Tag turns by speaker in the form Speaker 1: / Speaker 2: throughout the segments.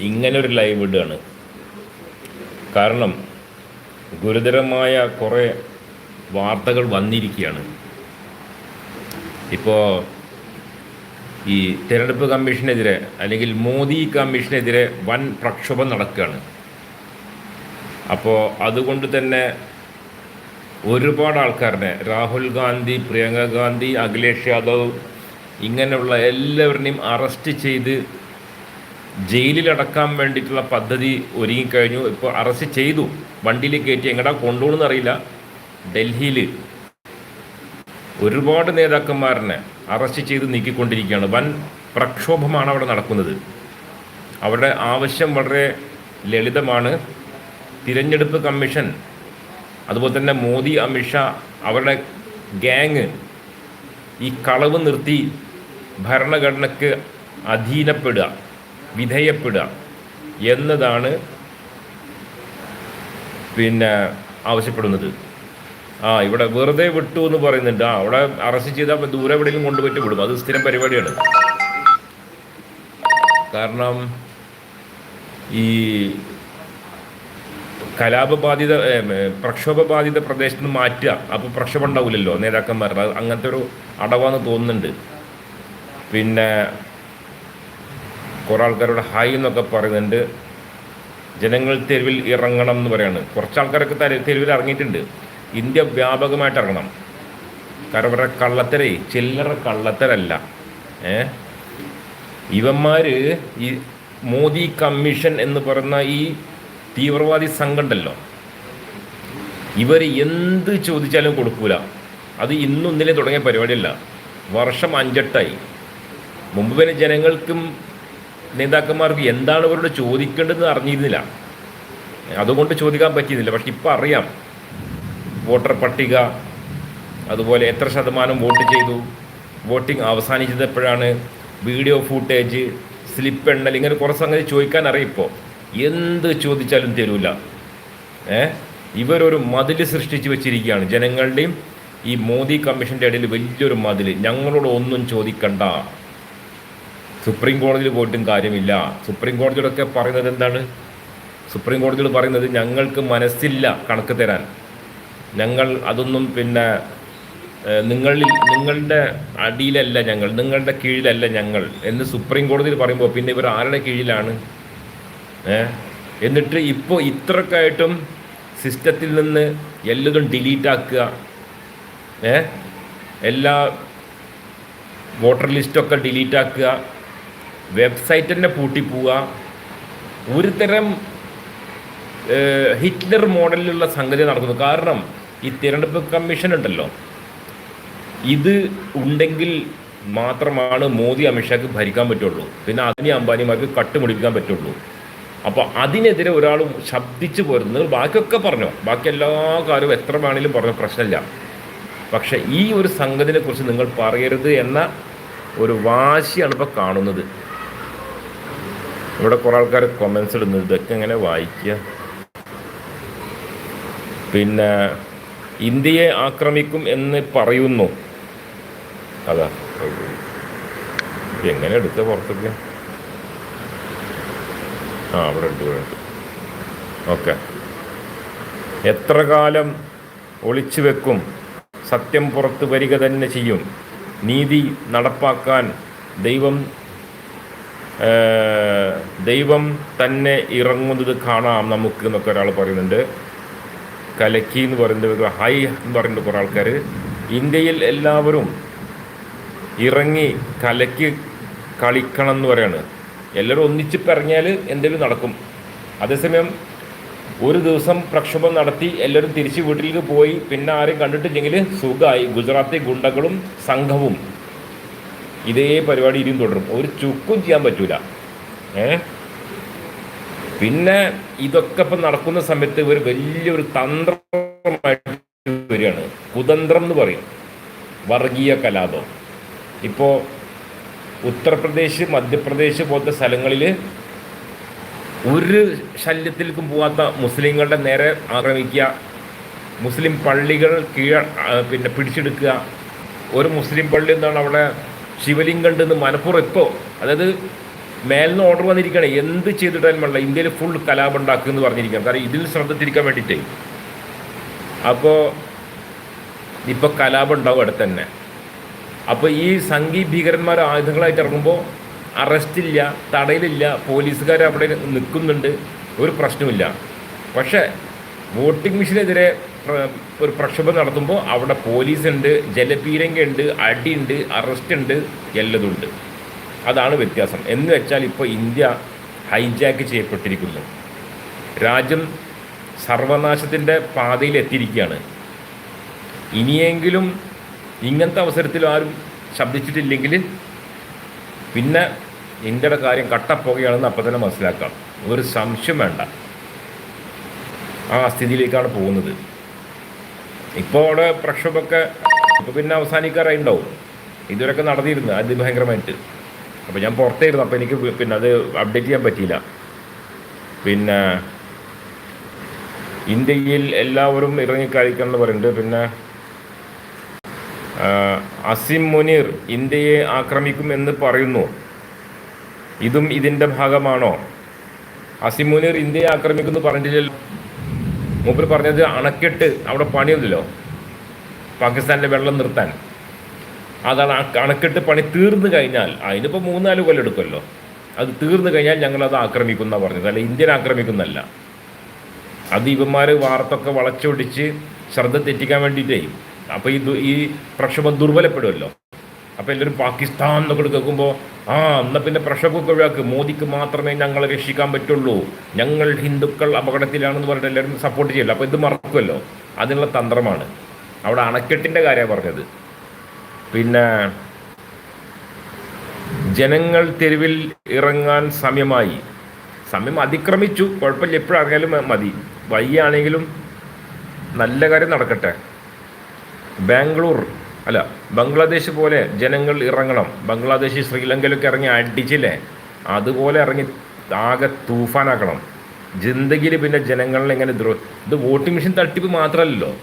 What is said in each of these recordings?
Speaker 1: ഇങ്ങനൊരു ലൈവ് ഇടുകയാണ്. കാരണം ഗുരുതരമായ കുറേ വാർത്തകൾ വന്നിരിക്കുകയാണ്. ഇപ്പോൾ ഈ തിരഞ്ഞെടുപ്പ് കമ്മീഷനെതിരെ അല്ലെങ്കിൽ മോദി കമ്മീഷനെതിരെ വൻ പ്രക്ഷോഭം നടക്കുകയാണ്. അപ്പോൾ അതുകൊണ്ട് തന്നെ ഒരുപാട് ആൾക്കാരനെ രാഹുൽ ഗാന്ധി പ്രിയങ്ക ഗാന്ധി അഖിലേഷ് യാദവ് ഇങ്ങനെയുള്ള എല്ലാവരുടെയും അറസ്റ്റ് ചെയ്ത് ജയിലിലടക്കാൻ വേണ്ടിയിട്ടുള്ള പദ്ധതി ഒരുങ്ങിക്കഴിഞ്ഞു. ഇപ്പോൾ അറസ്റ്റ് ചെയ്തു. വണ്ടിയിൽ കയറ്റി എങ്ങടാ കൊണ്ടുപോകണമെന്ന് അറിയില്ല. ഡൽഹിയിൽ ഒരുപാട് നേതാക്കന്മാരനെ അറസ്റ്റ് ചെയ്ത് നീക്കിക്കൊണ്ടിരിക്കുകയാണ്. വൻ പ്രക്ഷോഭമാണ് അവിടെ നടക്കുന്നത്. അവരുടെ ആവശ്യം വളരെ ലളിതമാണ്. തിരഞ്ഞെടുപ്പ് കമ്മീഷൻ അതുപോലെ തന്നെ മോദി അമിത്ഷാ അവരുടെ ഗ്യാങ് ഈ കളവ് നിർത്തി ഭരണഘടനയ്ക്ക് അധീനപ്പെടുക. വിധേയപ്പെടുക എന്നതാണ് പിന്നെ ആവശ്യപ്പെടുന്നത്. ആ ഇവിടെ വെറുതെ വിട്ടു എന്ന് പറയുന്നുണ്ട്. ആ അവിടെ അറസ്റ്റ് ചെയ്താൽ ദൂരെ എവിടെയെങ്കിലും കൊണ്ടുപോയിട്ട് വിടും. അത് സ്ഥിരം പരിപാടിയാണ്. കാരണം ഈ കലാപബാധിത പ്രക്ഷോഭബാധിത പ്രദേശത്ത് നിന്ന് മാറ്റുക. അപ്പോൾ പ്രക്ഷോഭം ഉണ്ടാവില്ലല്ലോ നേതാക്കന്മാരുടെ. അങ്ങനത്തെ ഒരു അടവാന്ന് തോന്നുന്നുണ്ട്. പിന്നെ കുറേ ആൾക്കാരോട് ഹായ് എന്നൊക്കെ പറയുന്നുണ്ട്. ജനങ്ങൾ തെരുവിൽ ഇറങ്ങണം എന്ന് പറയാണ്. കുറച്ച് ആൾക്കാരൊക്കെ തെരു- തെരുവിൽ ഇറങ്ങിയിട്ടുണ്ട്. ഇന്ത്യ വ്യാപകമായിട്ട് ഇറങ്ങണം. കാരണം ഇവരുടെ കള്ളത്തരേ ചില്ലറ കള്ളത്തരല്ല. ഏ? ഇവന്മാർ ഈ മോദി കമ്മീഷൻ എന്ന് പറയുന്ന ഈ തീവ്രവാദി സംഘം ഉണ്ടല്ലോ. ഇവർ എന്ത് ചോദിച്ചാലും കൊടുക്കൂല. അത് ഇന്നൊന്നിലെ തുടങ്ങിയ പരിപാടിയല്ല. വർഷം അഞ്ചെട്ടായി. മുമ്പ് പിന്നെ ജനങ്ങൾക്കും നേതാക്കന്മാർക്ക് എന്താണ് ഇവരോട് ചോദിക്കേണ്ടതെന്ന് അറിഞ്ഞിരുന്നില്ല. അതുകൊണ്ട് ചോദിക്കാൻ പറ്റിയിരുന്നില്ല പക്ഷെ ഇപ്പം അറിയാം. വോട്ടർ പട്ടിക അതുപോലെ എത്ര ശതമാനം വോട്ട് ചെയ്തു വോട്ടിംഗ് അവസാനിച്ചത് എപ്പോഴാണ് വീഡിയോ ഫൂട്ടേജ് സ്ലിപ്പ് എണ്ണൽ ഇങ്ങനെ കുറേ സംഗതി ചോദിക്കാൻ അറിയാം ഇപ്പോൾ എന്ത് ചോദിച്ചാലും തരൂല. ഏ? ഇവരൊരു മതിൽ സൃഷ്ടിച്ചു വെച്ചിരിക്കുകയാണ്. ജനങ്ങളുടെയും ഈ മോദി കമ്മീഷന്റെ ഇടയിൽ വലിയൊരു മതിൽ ഞങ്ങളോട് ഒന്നും ചോദിക്കണ്ട. സുപ്രീം കോടതിയിൽ പോയിട്ടും കാര്യമില്ല. സുപ്രീം കോടതിയോടൊക്കെ പറയുന്നത് എന്താണ്? സുപ്രീം കോടതിയോട് പറയുന്നത് ഞങ്ങൾക്ക് മനസ്സില്ല കണക്ക് തരാൻ. ഞങ്ങൾ അതൊന്നും പിന്നെ നിങ്ങളിൽ നിങ്ങളുടെ അടിയിലല്ല ഞങ്ങൾ നിങ്ങളുടെ കീഴിലല്ല ഞങ്ങൾ എന്ന് സുപ്രീം കോടതിയിൽ പറയുമ്പോൾ പിന്നെ ഇവർ ആരുടെ കീഴിലാണ്? എന്നിട്ട് ഇപ്പോൾ ഇത്രക്കായിട്ടും സിസ്റ്റത്തിൽ നിന്ന് എല്ലതും ഡിലീറ്റ് ആക്കുക. എല്ലാ വോട്ടർ ലിസ്റ്റൊക്കെ ഡിലീറ്റ് ആക്കുക. വെബ്സൈറ്റ് തന്നെ പൂട്ടിപ്പോവുക ഒരു തരം ഹിറ്റ്ലർ മോഡലിലുള്ള സംഗതി നടക്കുന്നു. കാരണം ഈ തിരഞ്ഞെടുപ്പ് കമ്മീഷൻ ഉണ്ടല്ലോ. ഇത് ഉണ്ടെങ്കിൽ മാത്രമാണ് മോദി അമിത്ഷാക്ക് ഭരിക്കാൻ പറ്റുള്ളൂ. പിന്നെ അതിനെ അംബാനിമാർക്ക് കട്ടുമുടിപ്പിക്കാൻ പറ്റുള്ളൂ. അപ്പോൾ അതിനെതിരെ ഒരാൾ ശബ്ദിച്ചു പോരുന്നത് ബാക്കിയൊക്കെ പറഞ്ഞോ. ബാക്കി എല്ലാ കാര്യവും എത്ര വേണമെങ്കിലും പറഞ്ഞോ പ്രശ്നമില്ല. പക്ഷേ ഈ ഒരു സംഗതിനെക്കുറിച്ച് നിങ്ങൾ പറയരുത് എന്ന ഒരു വാശിയാണ് ഇപ്പോൾ കാണുന്നത്. ഇവിടെ കുറേ ആൾക്കാർ കൊമൻസ് ഇടുന്നത് ഇതൊക്കെ എങ്ങനെ വായിക്കുക? പിന്നെ ഇന്ത്യയെ ആക്രമിക്കും എന്ന് പറയുന്നു. അതാ എങ്ങനെ എടുത്ത പുറത്തൊക്കെ? ആ അവിടെ ഉണ്ട് ഇവിടെ ഉണ്ട്. ഓക്കെ. എത്ര കാലം ഒളിച്ചു വെക്കും? സത്യം പുറത്ത് വരിക തന്നെ ചെയ്യും. നീതി നടപ്പാക്കാൻ ദൈവം ദൈവം തന്നെ ഇറങ്ങുന്നത് കാണാം നമുക്ക് എന്നൊക്കെ ഒരാൾ പറയുന്നുണ്ട്. കലക്കി എന്ന് പറയുന്നത് ഹൈ എന്ന് പറയുന്നുണ്ട് കുറേ ആൾക്കാർ ഇന്ത്യയിൽ എല്ലാവരും ഇറങ്ങി കലക്കി കളിക്കണം എന്ന് പറയാണ്. എല്ലാവരും ഒന്നിച്ച് പറഞ്ഞാൽ എന്തെങ്കിലും നടക്കും. അതേസമയം ഒരു ദിവസം പ്രക്ഷോഭം നടത്തി എല്ലാവരും തിരിച്ച് വീട്ടിലേക്ക് പോയി. പിന്നെ ആരെയും കണ്ടിട്ടില്ലെങ്കിൽ സുഖമായി ഗുജറാത്തി ഗുണ്ടകളും സംഘവും ഇതേ പരിപാടി ഇനിയും തുടരും. ഒരു ചുക്കും ചെയ്യാൻ പറ്റൂല. ഏ? പിന്നെ ഇതൊക്കെ ഇപ്പം നടക്കുന്ന സമയത്ത് ഇവർ വലിയൊരു തന്ത്രമായിട്ട് വരികയാണ്. കുതന്ത്രം എന്ന് പറയും. വർഗീയ കലാപം. ഇപ്പോൾ ഉത്തർപ്രദേശ് മധ്യപ്രദേശ് പോലത്തെ സ്ഥലങ്ങളിൽ ഒരു ശല്യത്തിലേക്കും പോകാത്ത മുസ്ലിങ്ങളുടെ നേരെ ആക്രമിക്കുക മുസ്ലിം പള്ളികൾ കീഴ പിന്നെ പിടിച്ചെടുക്കുക. ഒരു മുസ്ലിം പള്ളി എന്താണ് അവിടെ ശിവലിംഗം ഉണ്ടെന്ന് മനപ്പുറം ഇപ്പോൾ അതായത് മേലിന്ന് ഓർഡർ വന്നിരിക്കുകയാണ് എന്ത് ചെയ്തിട്ടാലും വേണ്ട. ഇന്ത്യയിൽ ഫുൾ കലാപം ഉണ്ടാക്കുക എന്ന് പറഞ്ഞിരിക്കുകയാണ്. കാരണം ഇതിൽ ശ്രദ്ധ തിരിക്കാൻ വേണ്ടിയിട്ടേ അപ്പോൾ ഇപ്പോൾ കലാപം ഉണ്ടാവും അവിടെ തന്നെ. അപ്പോൾ ഈ സംഘീ ഭീകരന്മാർ ആയുധങ്ങളായിട്ട് ഇറങ്ങുമ്പോൾ അറസ്റ്റില്ല തടയിലില്ല പോലീസുകാർ അവിടെ നിൽക്കുന്നുണ്ട് ഒരു പ്രശ്നമില്ല പക്ഷേ വോട്ടിംഗ് മെഷീനെതിരെ ഒരു പ്രക്ഷോഭം നടത്തുമ്പോൾ അവിടെ പോലീസുണ്ട് ജലപീരങ്കുണ്ട് അടിയുണ്ട് അറസ്റ്റ് ഉണ്ട് എല്ലതുണ്ട്. അതാണ് വ്യത്യാസം. എന്ന് വെച്ചാൽ ഇപ്പോൾ ഇന്ത്യ ഹൈജാക്ക് ചെയ്യപ്പെട്ടിരിക്കുന്നു. രാജ്യം സർവനാശത്തിന്റെ പാതയിൽ എത്തിയിരിക്കുകയാണ് ഇനിയെങ്കിലും ഇങ്ങനത്തെ അവസരത്തിൽ ആരും ശബ്ദിച്ചിട്ടില്ലെങ്കിൽ പിന്നെ ഇന്ത്യയുടെ കാര്യം കട്ടപ്പോകുകയാണെന്ന് അപ്പം തന്നെ മനസ്സിലാക്കാം. ഒരു സംശയം വേണ്ട. ആ സ്ഥിതിയിലേക്കാണ് പോകുന്നത്. ഇപ്പോൾ അവിടെ പ്രക്ഷോഭമൊക്കെ ഇപ്പോൾ പിന്നെ അവസാനിക്കാറായി ഉണ്ടാവും ഇതുവരെയൊക്കെ നടന്നിരുന്നു അതിഭയങ്കരമായിട്ട് അപ്പോൾ ഞാൻ പുറത്തായിരുന്നു അപ്പോൾ എനിക്ക് പിന്നെ അത് അപ്ഡേറ്റ് ചെയ്യാൻ പറ്റിയില്ല. പിന്നെ ഇന്ത്യയിൽ എല്ലാവരും ഇറങ്ങിക്കഴിക്കണം പറയുന്നുണ്ട് പിന്നെ അസിം മുനീർ ഇന്ത്യയെ ആക്രമിക്കും എന്ന് പറയുന്നു. ഇതും ഇതിന്റെ ഭാഗമാണോ? അസിം മുനീർ ഇന്ത്യയെ ആക്രമിക്കുമെന്ന് പറഞ്ഞിട്ടില്ലല്ലോ. മൂപ്പർ പറഞ്ഞത് അണക്കെട്ട് അവിടെ പണിയുണ്ടല്ലോ. പാകിസ്ഥാനിലെ വെള്ളം നിർത്താൻ. അതാണ് ആ അണക്കെട്ട് പണി തീർന്നു കഴിഞ്ഞാൽ അതിനിപ്പോൾ മൂന്നാൽ കൊല്ലം എടുക്കുമല്ലോ. അത് തീർന്നു കഴിഞ്ഞാൽ ഞങ്ങളത് ആക്രമിക്കുന്ന പറഞ്ഞത്. അല്ല ഇന്ത്യൻ ആക്രമിക്കുന്നല്ല അത് ഇവന്മാർ വാർത്തൊക്കെ വളച്ചൊടിച്ച് ശ്രദ്ധ തെറ്റിക്കാൻ വേണ്ടിയിട്ടേ. അപ്പോൾ ഈ ഈ പ്രക്ഷോഭം ദുർബലപ്പെടുമല്ലോ. അപ്പോൾ എല്ലാവരും പാകിസ്ഥാൻ എന്നൊക്കെ കേൾക്കുമ്പോൾ ആ എന്നാൽ പിന്നെ പ്രക്ഷോഭമൊക്കെ ഒഴിവാക്ക്. മോദിക്ക് മാത്രമേ ഞങ്ങളെ രക്ഷിക്കാൻ പറ്റുള്ളൂ. ഞങ്ങൾ ഹിന്ദുക്കൾ അപകടത്തിലാണെന്ന് പറഞ്ഞിട്ട് എല്ലാവരും സപ്പോർട്ട് ചെയ്യില്ല. അപ്പോൾ ഇത് മറക്കുമല്ലോ അതിനുള്ള തന്ത്രമാണ്. അവിടെ അണക്കെട്ടിന്റെ കാര്യമാണ് പറഞ്ഞത്. പിന്നെ ജനങ്ങൾ തെരുവിൽ ഇറങ്ങാൻ സമയമായി. സമയം അതിക്രമിച്ചു. കുഴപ്പമില്ല. എപ്പോഴും ഇറങ്ങിയാലും മതി. വയ്യാണെങ്കിലും നല്ല കാര്യം നടക്കട്ടെ. ബാംഗ്ലൂർ അല്ല ബംഗ്ലാദേശ് പോലെ ജനങ്ങൾ ഇറങ്ങണം. ബംഗ്ലാദേശ് ശ്രീലങ്കയിലൊക്കെ ഇറങ്ങി അടിച്ചില്ലേ? അതുപോലെ ഇറങ്ങി ആകെ തൂഫാനാക്കണം. ജിന്ദഗിയിൽ പിന്നെ ജനങ്ങളിൽ എങ്ങനെ ദ്രോ ഇത് വോട്ടിംഗ് മെഷീൻ തട്ടിപ്പ് മാത്രമല്ലല്ലോ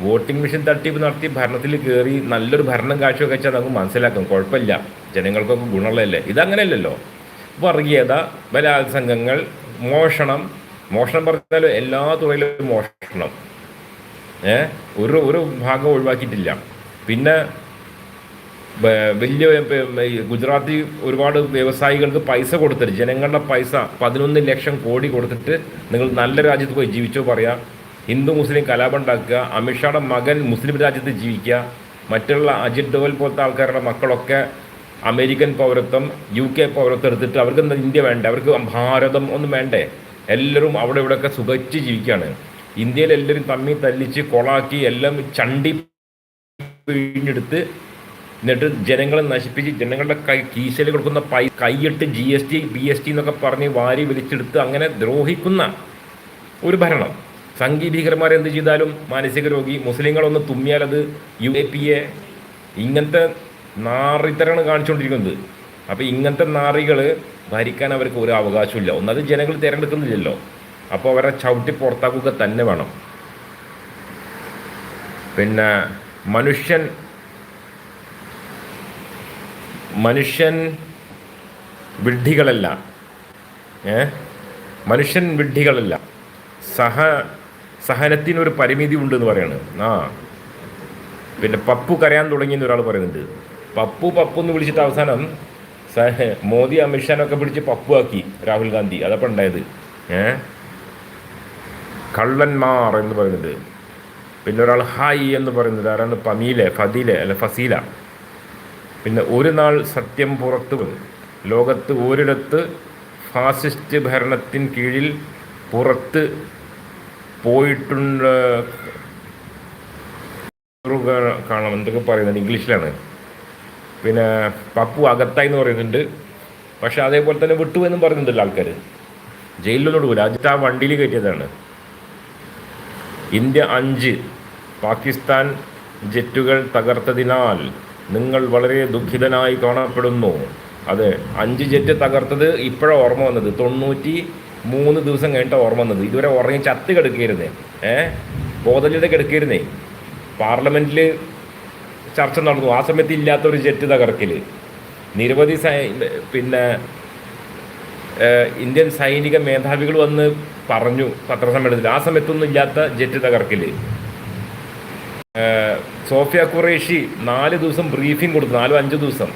Speaker 1: വോട്ടിംഗ് മെഷീൻ തട്ടിപ്പ് നടത്തി ഭരണത്തിൽ കയറി നല്ലൊരു ഭരണം കാഴ്ചവെച്ചാൽ നമുക്ക് മനസ്സിലാക്കും. കുഴപ്പമില്ല. ജനങ്ങൾക്കൊക്കെ ഗുണമുള്ളതല്ലേ? ഇതങ്ങനെയല്ലല്ലോ. വർഗീയത ബലാത്സംഗങ്ങൾ മോഷണം. മോഷണം പറഞ്ഞാൽ എല്ലാ തുറയിലും മോഷണം. ഏ? ഒരു ഒരു ഭാഗം ഒഴിവാക്കിയിട്ടില്ല. പിന്നെ വലിയ ഗുജറാത്തി ഒരുപാട് വ്യവസായികൾക്ക് പൈസ കൊടുത്തിട്ട് ജനങ്ങളുടെ പൈസ പതിനൊന്ന് ലക്ഷം കോടി കൊടുത്തിട്ട് നിങ്ങൾ നല്ല രാജ്യത്ത് പോയി ജീവിച്ചോ പറയാം. ഹിന്ദു മുസ്ലിം കലാപം ഉണ്ടാക്കുക അമിത്ഷായുടെ മകൻ മുസ്ലിം രാജ്യത്ത് ജീവിക്കുക മറ്റുള്ള അജിത് ഡോവൽ പോലത്തെ ആൾക്കാരുടെ മക്കളൊക്കെ അമേരിക്കൻ പൗരത്വം യു കെ പൗരത്വം എടുത്തിട്ട് അവർക്ക് ഇന്ത്യ വേണ്ട? അവർക്ക് ഭാരതം ഒന്നും വേണ്ടേ? എല്ലാവരും അവിടെ ഇവിടെയൊക്കെ സുഖിച്ച് ജീവിക്കുകയാണ്. ഇന്ത്യയിൽ എല്ലാവരും തമ്മി തല്ലിച്ച് കൊളാക്കി എല്ലാം ചണ്ടി പിഴിഞ്ഞെടുത്ത് എന്നിട്ട് ജനങ്ങളെ നശിപ്പിച്ച് ജനങ്ങളുടെ കൈ കീശയിൽ കൊടുക്കുന്ന പൈ കൈയിട്ട് G S T B S T എന്നൊക്കെ പറഞ്ഞ് വാരി വിളിച്ചെടുത്ത് അങ്ങനെ ദ്രോഹിക്കുന്ന ഒരു ഭരണം. സംഘീ ഭീകരന്മാർ എന്ത് ചെയ്താലും മാനസിക രോഗി മുസ്ലിങ്ങളൊന്ന് തുമ്മിയാൽ അത് യു എ പി എ ഇങ്ങനത്തെ നാറിത്തരാണ് കാണിച്ചുകൊണ്ടിരിക്കുന്നത്. അപ്പോൾ ഇങ്ങനത്തെ നാറികൾ ഭരിക്കാൻ അവർക്ക് ഒരു അവകാശമില്ല ഒന്നത് ജനങ്ങൾ തിരഞ്ഞെടുക്കുന്നില്ലല്ലോ. അപ്പോൾ അവരെ ചവിട്ടി പുറത്താക്കുക തന്നെ വേണം. പിന്നെ മനുഷ്യൻ മനുഷ്യൻ വിഡ്ഢികളല്ല. ഏ? മനുഷ്യൻ വിഡ്ഢികളല്ല. സഹ സഹനത്തിനൊരു പരിമിതി ഉണ്ട് എന്ന് പറയാണ്. ആ. പിന്നെ പപ്പു കരയാൻ തുടങ്ങിയെന്ന് ഒരാൾ പറയുന്നുണ്ട്. പപ്പു പപ്പു എന്ന് വിളിച്ചിട്ട് അവസാനം മോദി അമിത്ഷാനൊക്കെ പിടിച്ച് പപ്പു ആക്കി രാഹുൽ ഗാന്ധി. അതപ്പോൾ ഉണ്ടായത്. ഏ? കള്ളന്മാർ എന്ന് പറയുന്നുണ്ട്. പിന്നെ ഒരാൾ ഹായ് എന്ന് പറയുന്നത് ആരാണ്? പമീലെ ഫദീലെ അല്ല ഫസീല. പിന്നെ ഒരു നാൾ സത്യം പുറത്തു ലോകത്ത് ഒരിടത്ത് ഫാസിസ്റ്റ് ഭരണത്തിൻ കീഴിൽ പുറത്ത് പോയിട്ടുണ്ട്. കാണാം എന്തൊക്കെ പറയുന്നുണ്ട് ഇംഗ്ലീഷിലാണ്. പിന്നെ പപ്പു അകത്തായി എന്ന് പറയുന്നുണ്ട്. പക്ഷേ അതേപോലെ തന്നെ വിട്ടു എന്നും പറയുന്നുണ്ടല്ലോ ആൾക്കാർ ജയിലിലൊന്നും വിടില്ല ആദ്യത്തെ ആ വണ്ടിയിൽ കയറ്റിയതാണ്. ഇന്ത്യ അഞ്ച് പാകിസ്ഥാൻ ജെറ്റുകൾ തകർത്തതിനാൽ നിങ്ങൾ വളരെ ദുഃഖിതനായി കാണപ്പെടുന്നു. അതെ അഞ്ച് ജെറ്റ് തകർത്തത് ഇപ്പോഴാണ് ഓർമ്മ വന്നത്. തൊണ്ണൂറ്റി മൂന്ന് ദിവസം കഴിഞ്ഞിട്ട് ഓർമ്മ വന്നത്. ഇതുവരെ ഉറങ്ങി ചത്ത് കിടക്കിയിരുന്നേ ഏ? ബോധലിയുടെ കിടക്കിയിരുന്നേ പാർലമെന്റിൽ ചർച്ച നടന്നു. ആ സമയത്ത് ഇല്ലാത്തൊരു ജെറ്റ് തകർക്കൽ നിരവധി സൈ പിന്നെ ഇന്ത്യൻ സൈനിക മേധാവികൾ വന്ന് പറഞ്ഞു പത്രസമ്മേളനത്തിൽ. ആ സമയത്തൊന്നും ഇല്ലാത്ത ജെറ്റ് തകർക്കിൽ സോഫിയ ഖുറേഷി നാല് ദിവസം ബ്രീഫിംഗ് കൊടുത്തു നാലോ അഞ്ച് ദിവസം.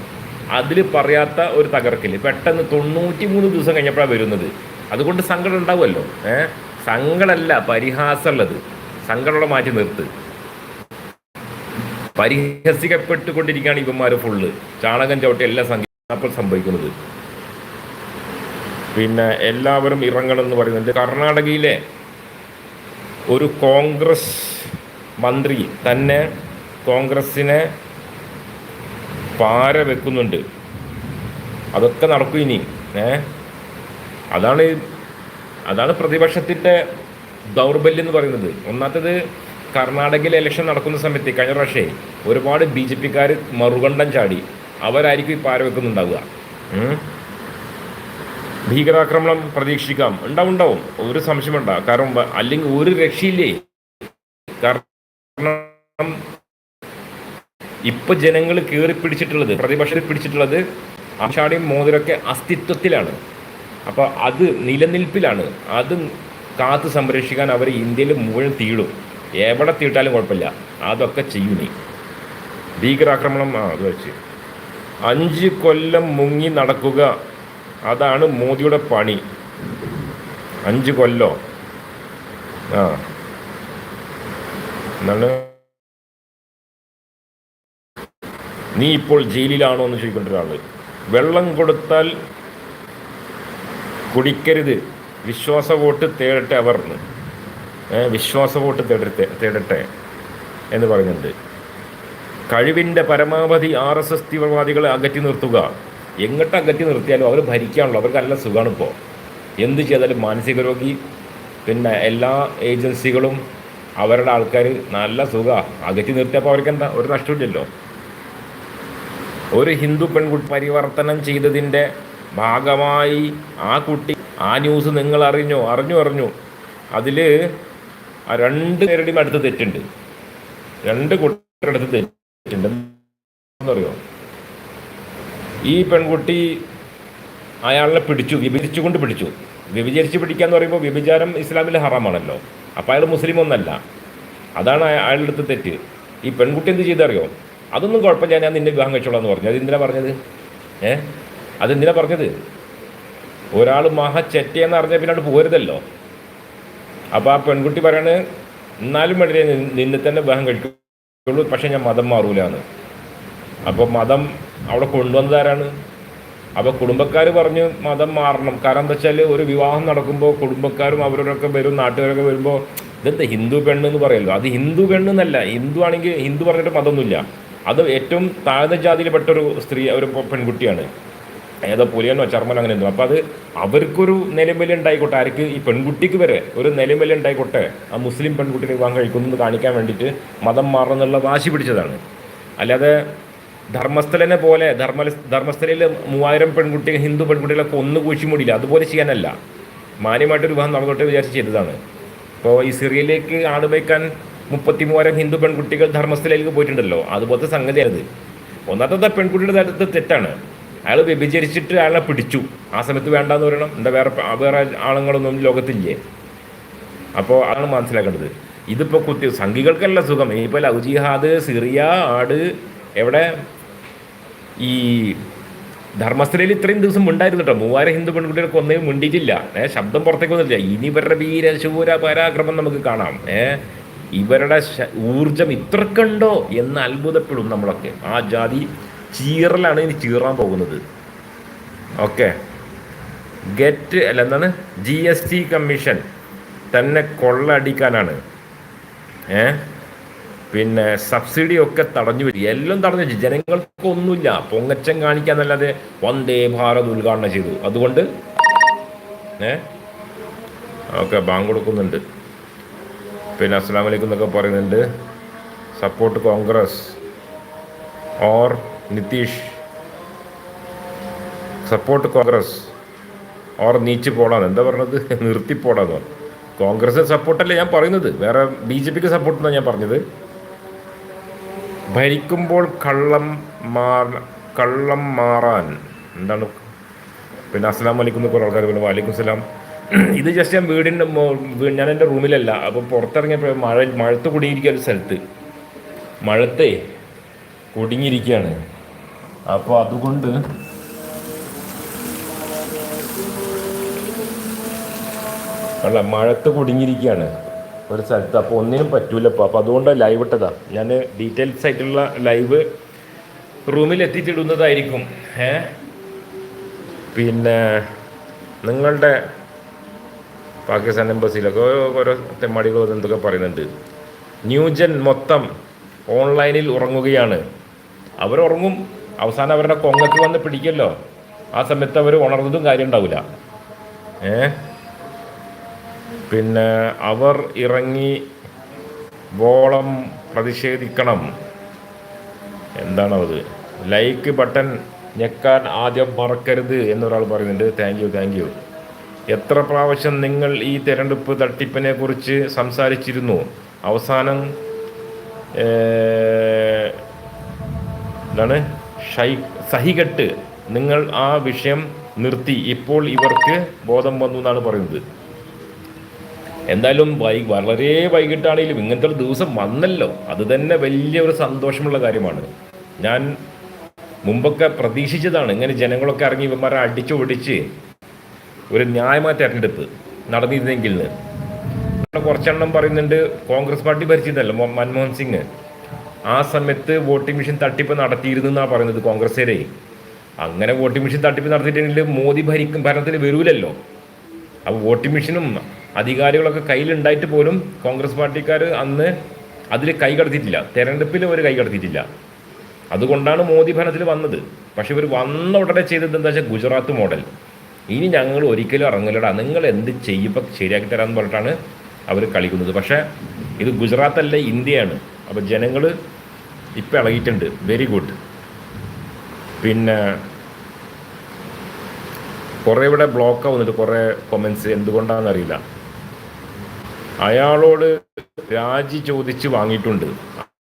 Speaker 1: അതിൽ പറയാത്ത ഒരു തകർക്കൽ പെട്ടെന്ന് തൊണ്ണൂറ്റി മൂന്ന് ദിവസം കഴിഞ്ഞപ്പോഴാണ് വരുന്നത്. അതുകൊണ്ട് സങ്കടം ഉണ്ടാവുമല്ലോ. ഏഹ് സങ്കടമല്ല പരിഹാസമുള്ളത്. സങ്കടമുള്ള മാറ്റി നിർത്ത്. പരിഹസിക്കപ്പെട്ടുകൊണ്ടിരിക്കുകയാണ് ഇവന്മാർ ഫുള്ള് ചാണകം ചവിട്ടി എല്ലാം സംഘം അപ്പോൾ സംഭവിക്കുന്നത്. പിന്നെ എല്ലാവരും ഇറങ്ങണം എന്ന് പറയുന്നുണ്ട്. കർണാടകയിലെ ഒരു കോൺഗ്രസ് മന്ത്രി തന്നെ കോൺഗ്രസ്സിനെ പാര വെക്കുന്നുണ്ട്. അതൊക്കെ നടക്കും ഇനി. ഏ? അതാണ് അതാണ് പ്രതിപക്ഷത്തിന്റെ ദൗർബല്യം എന്ന് പറയുന്നത്. ഒന്നാമത്തത് കർണാടകയിൽ ഇലക്ഷൻ നടക്കുന്ന സമയത്ത് കഴിഞ്ഞ പ്രാവശ്യം ഒരുപാട് ബി ജെ പിക്കാർ മറുകണ്ഠം ചാടി അവരായിരിക്കും ഈ പാര വെക്കുന്നുണ്ടാവുക. ഭീകരാക്രമണം പ്രതീക്ഷിക്കാം. ഉണ്ടാവും ഉണ്ടാവും. ഒരു സംശയമുണ്ട കാരണം അല്ലെങ്കിൽ ഒരു രക്ഷയില്ലേ? കാരണം ഇപ്പൊ ജനങ്ങൾ കയറി പിടിച്ചിട്ടുള്ളത് പ്രതിപക്ഷത്തിൽ പിടിച്ചിട്ടുള്ളത് ആഷാഢയും മോതിരൊക്കെ അസ്തിത്വത്തിലാണ്. അപ്പൊ അത് നിലനിൽപ്പിലാണ്. അത് കാത്തു സംരക്ഷിക്കാൻ അവർ ഇന്ത്യയിൽ മുഴുവൻ തീടും. എവിടെ തീട്ടാലും കുഴപ്പമില്ല. അതൊക്കെ ചെയ്യും നീ. ഭീകരാക്രമണം അത് വെച്ച്. അഞ്ച് കൊല്ലം മുങ്ങി നടക്കുക. അതാണ് മോദിയുടെ പണി. അഞ്ച് കൊല്ലോ. ആ. എന്നാണ്? നീ ഇപ്പോൾ ജയിലിലാണോ എന്ന് ചോദിക്കേണ്ട ഒരാൾ വെള്ളം കൊടുത്താൽ കുടിക്കരുത്. വിശ്വാസ വോട്ട് തേടട്ടെ അവർ വിശ്വാസ വോട്ട് തേടട്ടെ തേടട്ടെ എന്ന് പറയുന്നുണ്ട്. കഴിവിന്റെ പരമാവധി ആർ എസ് എസ് തീവ്രവാദികളെ അകറ്റി നിർത്തുക. എങ്ങോട്ട് അകറ്റി നിർത്തിയാലും അവർ ഭരിക്കാനുള്ളൂ അവർക്ക് നല്ല സുഖമാണ് ഇപ്പോൾ എന്ത് ചെയ്താലും മാനസിക രോഗി പിന്നെ എല്ലാ ഏജൻസികളും അവരുടെ ആൾക്കാർ നല്ല സുഖ. അകറ്റി നിർത്തിയപ്പോൾ അവർക്ക് എന്താ ഒരു നഷ്ടമില്ലല്ലോ. ഒരു ഹിന്ദു പെൺകുട്ടി പരിവർത്തനം ചെയ്തതിന്റെ ഭാഗമായി ആ കുട്ടി ആ ന്യൂസ് നിങ്ങൾ അറിഞ്ഞു? അറിഞ്ഞു അറിഞ്ഞു? അതിൽ രണ്ട് പേരുടെയും അടുത്ത് തെറ്റുണ്ട്. രണ്ട് കുട്ടിയുടെ അടുത്ത് തെറ്റുണ്ട്. എന്നറിയോ ഈ പെൺകുട്ടി അയാളെ പിടിച്ചു വിഭജിച്ചുകൊണ്ട് പിടിച്ചു. വ്യഭിചരിച്ച് പിടിക്കുക എന്ന് പറയുമ്പോൾ വ്യഭിചാരം ഇസ്ലാമിൽ ഹറാമാണല്ലോ. അപ്പോൾ അയാൾ മുസ്ലിം ഒന്നല്ല. അതാണ് അയാളുടെ അടുത്ത് തെറ്റ്. ഈ പെൺകുട്ടി എന്ത് ചെയ്തറിയോ? അതൊന്നും കുഴപ്പമില്ല ഞാൻ നിന്നെ വിവാഹം കഴിച്ചോളാം എന്ന് പറഞ്ഞു അതെന്തിനാ പറഞ്ഞത്? ഏ? അതെന്തിനാ പറഞ്ഞത്? ഒരാൾ മഹാ ചെറ്റയെന്ന് അറിഞ്ഞ പിന്നെ അവിടെ പോരുതല്ലോ. അപ്പോൾ ആ പെൺകുട്ടി പറയാണ് എന്നാലും വേണ്ടി നിന്നെ തന്നെ വിവാഹം കഴിക്കുള്ളൂ പക്ഷേ ഞാൻ മതം മാറൂല എന്ന് അപ്പോൾ മതം അവിടെ കൊണ്ടുവന്നതാരാണ്? അപ്പോൾ കുടുംബക്കാർ പറഞ്ഞ് മതം മാറണം. കാരണം എന്താ വെച്ചാൽ ഒരു വിവാഹം നടക്കുമ്പോൾ കുടുംബക്കാരും അവരോടൊക്കെ വരും നാട്ടുകാരൊക്കെ വരുമ്പോൾ ഇതെന്താ ഹിന്ദു പെണ്ണ് എന്ന് പറയല്ലോ. അത് ഹിന്ദു പെണ്ണ് എന്നല്ല ഹിന്ദു ആണെങ്കിൽ ഹിന്ദു പറഞ്ഞിട്ട് മതമൊന്നുമില്ല. അത് ഏറ്റവും താഴ്ന്ന ജാതിയിൽപ്പെട്ട ഒരു സ്ത്രീ ഒരു പെൺകുട്ടിയാണ്. ഏതോ പുലിയനോ ചർമ്മനോ അങ്ങനെ എന്തോ അപ്പോൾ അത് അവർക്കൊരു നിലമ്പലി ഉണ്ടായിക്കോട്ടെ. ആർക്ക് ഈ പെൺകുട്ടിക്ക് വരെ ഒരു നിലമ്പലി ഉണ്ടായിക്കോട്ടെ. ആ മുസ്ലിം പെൺകുട്ടിനെ വിവാഹം കഴിക്കുന്നു കാണിക്കാൻ വേണ്ടിയിട്ട് മതം മാറണം എന്നുള്ള വാശി പിടിച്ചതാണ്. അല്ലാതെ ധർമ്മസ്ഥലനെ പോലെ ധർമ്മ ധർമ്മസ്ഥലയിൽ മൂവായിരം പെൺകുട്ടി ഹിന്ദു പെൺകുട്ടികളൊക്കെ ഒന്ന് കുഴിച്ചുമൂടിയില്ല അതുപോലെ ചെയ്യാനല്ല. മാന്യമായിട്ടൊരു വിവാഹം നടന്നോട്ടെ വിചാരിച്ച് ചെയ്തതാണ്. ഇപ്പോൾ ഈ സിറിയയിലേക്ക് ആട് വയ്ക്കാൻ മുപ്പത്തി മൂവായിരം ഹിന്ദു പെൺകുട്ടികൾ ധർമ്മസ്ഥലയിലേക്ക് പോയിട്ടുണ്ടല്ലോ. അതുപോലത്തെ സംഗതിയാണിത്. ഒന്നാമത്തെ പെൺകുട്ടിയുടെ അടുത്ത് തെറ്റാണ്. അയാൾ വ്യഭിചരിച്ചിട്ട് അയാളെ പിടിച്ചു. ആ സമയത്ത് വേണ്ടാന്ന് പറയണം. എന്താ വേറെ വേറെ ആളുകളൊന്നും ലോകത്തില്ലേ? അപ്പോൾ അതാണ് മനസ്സിലാക്കേണ്ടത്. ഇതിപ്പോൾ കുത്തി സംഘികൾക്കല്ല സുഖം. ഇനിയിപ്പോൾ ലവ് ജിഹാദ് സിറിയ ആട് എവിടെ? ഈ ധർമ്മസ്ഥലയിൽ ഇത്രയും ദിവസം ഉണ്ടായിരുന്നു കേട്ടോ മൂവായിരം ഹിന്ദു പെൺകുട്ടികൾക്ക് ഒന്നേ മിണ്ടിയിട്ടില്ല. ഏഹ് ശബ്ദം പുറത്തേക്ക് വന്നില്ല ഇനി ഇവരുടെ വീര ശൂര പരാക്രമം നമുക്ക് കാണാം. ഏഹ് ഇവരുടെ ഊർജം ഇത്രക്കുണ്ടോ എന്ന് അത്ഭുതപ്പെടും നമ്മളൊക്കെ. ആ ജാതി ചീറലാണ് ഇനി ചീറാൻ പോകുന്നത്. ഓക്കെ. ഗെറ്റ് അല്ല എന്താണ്? ജി എസ് ടി കമ്മീഷൻ തന്നെ കൊള്ളടിക്കാനാണ് ഏ പിന്നെ സബ്സിഡി ഒക്കെ തടഞ്ഞു വരും. എല്ലാം തടഞ്ഞു വെച്ചു ജനങ്ങൾക്കൊന്നുമില്ല. പൊങ്ങച്ചം കാണിക്കാന്നല്ലാതെ വന്ദേ ഭാരത് ഉദ്ഘാടനം ചെയ്തു. അതുകൊണ്ട് ഏ? ഓക്കെ ബാങ്ക് കൊടുക്കുന്നുണ്ട്. പിന്നെ അസ്സാം വലൈക്കും എന്നൊക്കെ പറയുന്നുണ്ട്. Support Congress. Or Nitish. Support Congress. Or നീച്ച് പോടാന്ന്. എന്താ പറഞ്ഞത്? നിർത്തി പോടാന്ന് കോൺഗ്രസ് സപ്പോർട്ടല്ലേ ഞാൻ പറയുന്നത്? വേറെ ബി ജെ പിക്ക് സപ്പോർട്ട് എന്നാണ് ഞാൻ പറഞ്ഞത്. ഭരിക്കുമ്പോൾ കള്ളം മാറ കള്ളം മാറാൻ. എന്താണ്? പിന്നെ അസ്സാം വലൈക്കും എന്ന് കുറേ ആൾക്കാർ പറഞ്ഞു വലൈക്കും സലാം. ഇത് ജസ്റ്റ് ഞാൻ വീടിന്റെ ഞാൻ എന്റെ റൂമിലല്ല അപ്പോൾ പുറത്തിറങ്ങിയപ്പോൾ മഴ മഴത്ത് കുടുങ്ങിയിരിക്കുക ഒരു സ്ഥലത്ത്. മഴത്തെ കുടുങ്ങിയിരിക്കുകയാണ് അപ്പോൾ അതുകൊണ്ട് അല്ല മഴത്ത് കുടുങ്ങിയിരിക്കുകയാണ് ഒരു സ്ഥലത്ത്. അപ്പോൾ ഒന്നിനും പറ്റൂല അപ്പോൾ അതുകൊണ്ട് ലൈവ് ഇട്ടതാണ് ഞാൻ ഡീറ്റെയിൽസ് ആയിട്ടുള്ള ലൈവ് റൂമിൽ എത്തിച്ചിടുന്നതായിരിക്കും ഏ? പിന്നെ നിങ്ങളുടെ പാകിസ്ഥാൻ എംബസിയിലൊക്കെ ഓരോ- തെമ്മാടികൾ എന്തൊക്കെ പറയുന്നുണ്ട്. ന്യൂജൻ മൊത്തം ഓൺലൈനിൽ ഉറങ്ങുകയാണ്. അവർ ഉറങ്ങും അവസാനം അവരുടെ കൊങ്ങത്ത് വന്ന് പിടിക്കല്ലോ. ആ സമയത്ത് അവർ ഉണർന്നതും കാര്യം ഉണ്ടാവില്ല ഏ? പിന്നെ അവർ ഇറങ്ങി വോളം പ്രതിഷേധിക്കണം. എന്താണത്? ലൈക്ക് ബട്ടൺ ഞെക്കാൻ ആദ്യം മറക്കരുത് എന്നൊരാൾ പറയുന്നുണ്ട്. താങ്ക് യു താങ്ക് യു എത്ര പ്രാവശ്യം നിങ്ങൾ ഈ തെരഞ്ഞെടുപ്പ് തട്ടിപ്പിനെ കുറിച്ച് സംസാരിച്ചിരുന്നു? അവസാനം എന്താണ്? ഷൈ സഹികെട്ട് നിങ്ങൾ ആ വിഷയം നിർത്തി. ഇപ്പോൾ ഇവർക്ക് ബോധം വന്നു എന്നാണ് പറയുന്നത്. എന്തായാലും വൈ വളരെ വൈകിട്ടാണെങ്കിലും ഇങ്ങനത്തെ ഒരു ദിവസം വന്നല്ലോ. അത് തന്നെ വലിയ ഒരു സന്തോഷമുള്ള കാര്യമാണ്. ഞാൻ മുമ്പൊക്കെ പ്രതീക്ഷിച്ചതാണ് ഇങ്ങനെ ജനങ്ങളൊക്കെ ഇറങ്ങി ഇവന്മാരെ അടിച്ചു ഒടിച്ച് ഒരു ന്യായമായ തെരഞ്ഞെടുപ്പ് നടന്നിരുന്നെങ്കിൽ കുറച്ചെണ്ണം പറയുന്നുണ്ട് കോൺഗ്രസ് പാർട്ടി ഭരിച്ചിരുന്നല്ലോ മൻമോഹൻ സിംഗ്. ആ സമയത്ത് വോട്ടിംഗ് മെഷീൻ തട്ടിപ്പ് നടത്തിയിരുന്നു എന്നാണ് പറയുന്നത് കോൺഗ്രസ്സുകാരെ. അങ്ങനെ വോട്ടിംഗ് മെഷീൻ തട്ടിപ്പ് നടത്തിയിട്ടുണ്ടെങ്കിൽ മോദി ഭരിക്കും ഭരണത്തിൽ വരൂലല്ലോ. അപ്പോൾ വോട്ടിംഗ് മെഷീനും അധികാരികളൊക്കെ കയ്യിലുണ്ടായിട്ട് പോലും കോൺഗ്രസ് പാർട്ടിക്കാർ അന്ന് അതിൽ കൈ കടത്തിയിട്ടില്ല. തെരഞ്ഞെടുപ്പിൽ അവർ കൈ കടത്തിയിട്ടില്ല. അതുകൊണ്ടാണ് മോദി ഭരണത്തിൽ വന്നത്. പക്ഷെ ഇവർ വന്ന ഉടനെ ചെയ്തത് എന്താ വെച്ചാൽ ഗുജറാത്ത് മോഡൽ. ഇനി ഞങ്ങൾ ഒരിക്കലും ഇറങ്ങില്ലടാ നിങ്ങൾ എന്ത് ചെയ്യുമ്പോൾ ശരിയാക്കി തരാമെന്ന് പറഞ്ഞിട്ടാണ് അവർ കളിക്കുന്നത്. പക്ഷേ ഇത് ഗുജറാത്ത് അല്ല ഇന്ത്യയാണ്. അപ്പോൾ ജനങ്ങൾ ഇപ്പം ഇളകിയിട്ടുണ്ട്. വെരി ഗുഡ് പിന്നെ കുറേ ഇവിടെ ബ്ലോക്ക് ആവുന്നുണ്ട്. കുറേ കൊമൻസ് എന്തുകൊണ്ടാണെന്ന് അറിയില്ല അയാളോട് രാജി ചോദിച്ച് വാങ്ങിയിട്ടുണ്ട്.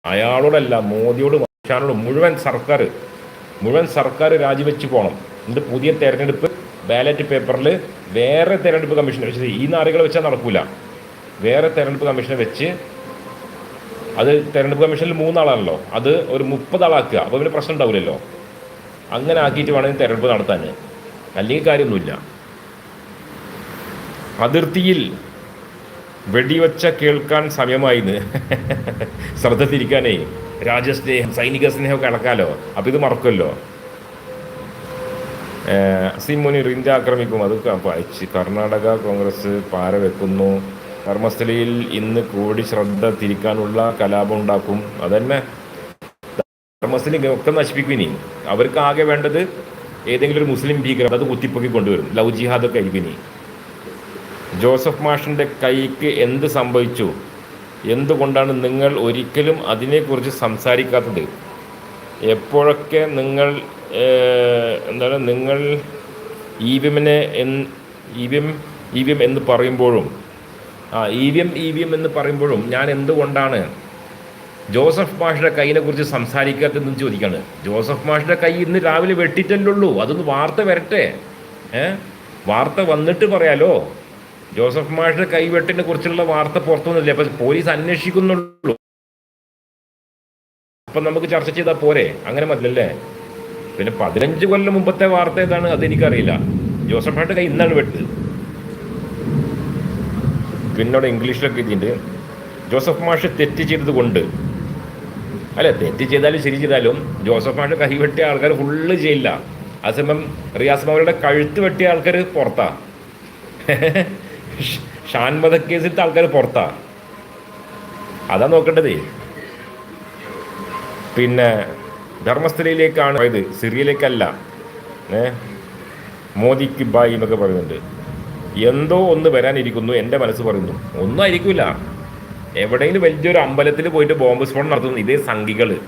Speaker 1: അയാളോടല്ല മോദിയോട് വാങ്ങിച്ചാലോട് മുഴുവൻ സർക്കാർ മുഴുവൻ സർക്കാർ രാജിവെച്ച് പോകണം. എന്നിട്ട് പുതിയ തെരഞ്ഞെടുപ്പ് ബാലറ്റ് പേപ്പറിൽ വേറെ തെരഞ്ഞെടുപ്പ് കമ്മീഷനെ വെച്ച് ഈ നാറുകളെ വെച്ചാൽ നടക്കൂല. വേറെ തെരഞ്ഞെടുപ്പ് കമ്മീഷനെ വെച്ച് അത് തെരഞ്ഞെടുപ്പ് കമ്മീഷനിൽ മൂന്നാളാണല്ലോ. അത് ഒരു മുപ്പതാളാക്കുക. അപ്പോൾ പിന്നെ പ്രശ്നം ഉണ്ടാവില്ലല്ലോ. അങ്ങനെ ആക്കിയിട്ട് വേണമെങ്കിൽ തെരഞ്ഞെടുപ്പ് നടത്താൻ. അല്ലെങ്കിൽ കാര്യമൊന്നുമില്ല. അതിർത്തിയിൽ വെടിവെച്ച കേൾക്കാൻ സമയമായിന്ന്. ശ്രദ്ധ തിരിക്കാനേ. രാജ്യസ്നേഹം സൈനിക സ്നേഹമൊക്കെ അടക്കാലോ അപ്പം ഇത് മറക്കുമല്ലോ. സിമുനി ഇന്ത്യ ആക്രമിക്കും. അത് കർണാടക കോൺഗ്രസ് പാര വെക്കുന്നു. കർമ്മസ്ഥലിയിൽ ഇന്ന് കൂടി ശ്രദ്ധ തിരിക്കാനുള്ള കലാപം ഉണ്ടാക്കും. അതന്നെ. കർമ്മസ്ഥലി ഒക്കെ നശിപ്പിക്കും ഇനി. അവർക്ക് ആകെ വേണ്ടത് ഏതെങ്കിലും ഒരു മുസ്ലിം ഭീകരം അത് കുത്തിപ്പൊക്കി കൊണ്ടുവരും. ലവ് ജിഹാദൊക്കെ ആയിരിക്കും ഇനി. ജോസഫ് മാഷിന്റെ കൈക്ക് എന്ത് സംഭവിച്ചു? എന്തുകൊണ്ടാണ് നിങ്ങൾ ഒരിക്കലും അതിനെക്കുറിച്ച് സംസാരിക്കാത്തത്? എപ്പോഴൊക്കെ നിങ്ങൾ എന്താണ് നിങ്ങൾ ഇ വി എമ്മിനെ E V M E V M എന്ന് പറയുമ്പോഴും ആ E V M E V M എന്ന് പറയുമ്പോഴും ഞാൻ എന്തുകൊണ്ടാണ് ജോസഫ് മാഷിന്റെ കൈയിനെ കുറിച്ച് സംസാരിക്കാത്തതെന്ന് ചോദിക്കാണ്. ജോസഫ് മാഷിന്റെ കൈ ഇന്ന് രാവിലെ വെട്ടിട്ടല്ലുള്ളൂ അതൊന്ന് വാർത്ത വരട്ടെ. വാർത്ത വന്നിട്ട് പറയാലോ? ജോസഫ് മാഷിന്റെ കൈവെട്ടിനെ കുറിച്ചുള്ള വാർത്ത പുറത്തു വന്നില്ല? അപ്പൊ പോലീസ് അന്വേഷിക്കുന്നുള്ളൂ. അപ്പൊ നമുക്ക് ചർച്ച ചെയ്താൽ പോരെ? അങ്ങനെ മതിലല്ലേ? പിന്നെ പതിനഞ്ച് കൊല്ലം മുമ്പത്തെ വാർത്ത ഏതാണ്? അതെനിക്കറിയില്ല. ജോസഫ് മാഷിന്റെ കൈ ഇന്നാണ് വെട്ട് പിന്നോട് ഇംഗ്ലീഷിലൊക്കെ എഴുതിയിട്ടുണ്ട്. ജോസഫ് മാഷ് തെറ്റ് ചെയ്തത് കൊണ്ട്. അല്ല തെറ്റ് ചെയ്താലും ശരി ചെയ്താലും ജോസഫ് മാഷ് കൈ വെട്ടിയ ആൾക്കാർ ഫുള്ള് ചെയ്യില്ല അതേസമയം റിയാസ് മാവരുടെ കഴുത്ത് വെട്ടിയ ആൾക്കാർ പുറത്താ. ഷാൻമത കേസിലത്തെ ആൾക്കാർ പുറത്താ. അതാ നോക്കേണ്ടതേ. പിന്നെ ധർമ്മസ്ഥലയിലേക്കാണ് പോയത് സിറിയയിലേക്കല്ല. ഏ? മോദിക്ക് ബായ് എന്നൊക്കെ പറയുന്നുണ്ട്. എന്തോ ഒന്ന് വരാനിരിക്കുന്നു എന്റെ മനസ്സ് പറയുന്നു. ഒന്നും ആയിരിക്കില്ല എവിടെയെങ്കിലും വലിയൊരു അമ്പലത്തിൽ പോയിട്ട് ബോംബ് സ്ഫോടനം നടത്തുന്നു. ഇതേ സംഘികൾ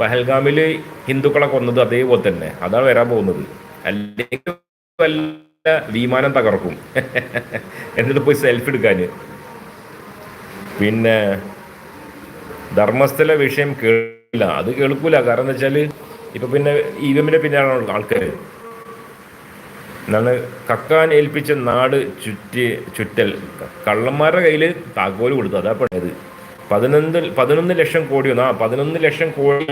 Speaker 1: പഹൽഗാമിൽ ഹിന്ദുക്കളെ കൊന്നത് അതേപോലെ തന്നെ. അതാണ് വരാൻ പോകുന്നത്. അല്ലെങ്കിൽ വിമാനം തകർക്കും. എന്നിട്ട് പോയി സെൽഫി എടുക്കാൻ. പിന്നെ ധർമ്മസ്ഥല വിഷയം കേൾക്കില്ല. അത് കേൾക്കൂല. കാരണം എന്താ വെച്ചാൽ ഇപ്പൊ പിന്നെ ഇ വി എമ്മിന്റെ പിന്നാണ് ആൾക്കാർ എന്നാണ് കക്കാൻ ഏൽപ്പിച്ച നാട് ചുറ്റി ചുറ്റൽ. കള്ളന്മാരുടെ കയ്യിൽ താക്കോൽ കൊടുത്തു. അതാ പണിയത് പതിനൊന്ന് പതിനൊന്ന് ലക്ഷം കോടിയോ ആ പതിനൊന്ന് ലക്ഷം കോടി